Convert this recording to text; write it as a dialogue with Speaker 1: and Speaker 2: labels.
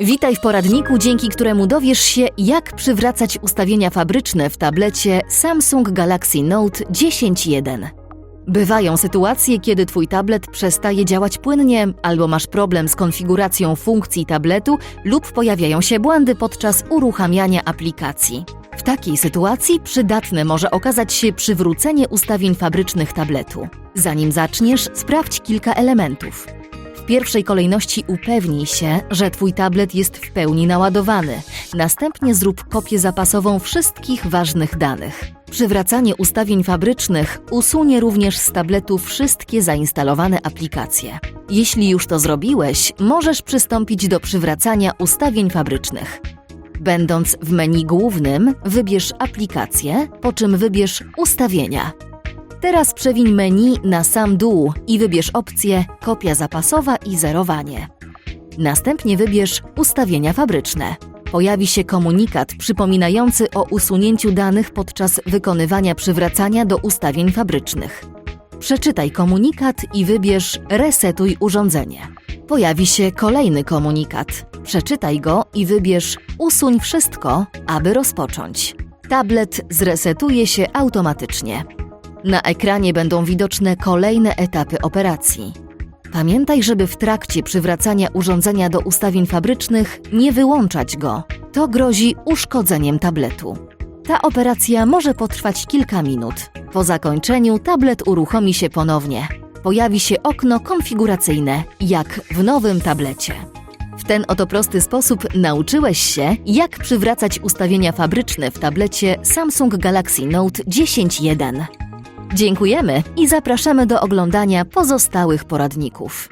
Speaker 1: Witaj w poradniku, dzięki któremu dowiesz się, jak przywracać ustawienia fabryczne w tablecie Samsung Galaxy Note 10.1. Bywają sytuacje, kiedy Twój tablet przestaje działać płynnie, albo masz problem z konfiguracją funkcji tabletu, lub pojawiają się błędy podczas uruchamiania aplikacji. W takiej sytuacji przydatne może okazać się przywrócenie ustawień fabrycznych tabletu. Zanim zaczniesz, sprawdź kilka elementów. Pierwszej kolejności upewnij się, że Twój tablet jest w pełni naładowany. Następnie zrób kopię zapasową wszystkich ważnych danych. Przywracanie ustawień fabrycznych usunie również z tabletu wszystkie zainstalowane aplikacje. Jeśli już to zrobiłeś, możesz przystąpić do przywracania ustawień fabrycznych. Będąc w menu głównym, wybierz aplikację, po czym wybierz ustawienia. Teraz przewiń menu na sam dół i wybierz opcję kopia zapasowa i zerowanie. Następnie wybierz ustawienia fabryczne. Pojawi się komunikat przypominający o usunięciu danych podczas wykonywania przywracania do ustawień fabrycznych. Przeczytaj komunikat i wybierz Resetuj urządzenie. Pojawi się kolejny komunikat. Przeczytaj go i wybierz Usuń wszystko, aby rozpocząć. Tablet zresetuje się automatycznie. Na ekranie będą widoczne kolejne etapy operacji. Pamiętaj, żeby w trakcie przywracania urządzenia do ustawień fabrycznych nie wyłączać go. To grozi uszkodzeniem tabletu. Ta operacja może potrwać kilka minut. Po zakończeniu tablet uruchomi się ponownie. Pojawi się okno konfiguracyjne, jak w nowym tablecie. W ten oto prosty sposób nauczyłeś się, jak przywracać ustawienia fabryczne w tablecie Samsung Galaxy Note 10.1. Dziękujemy i zapraszamy do oglądania pozostałych poradników.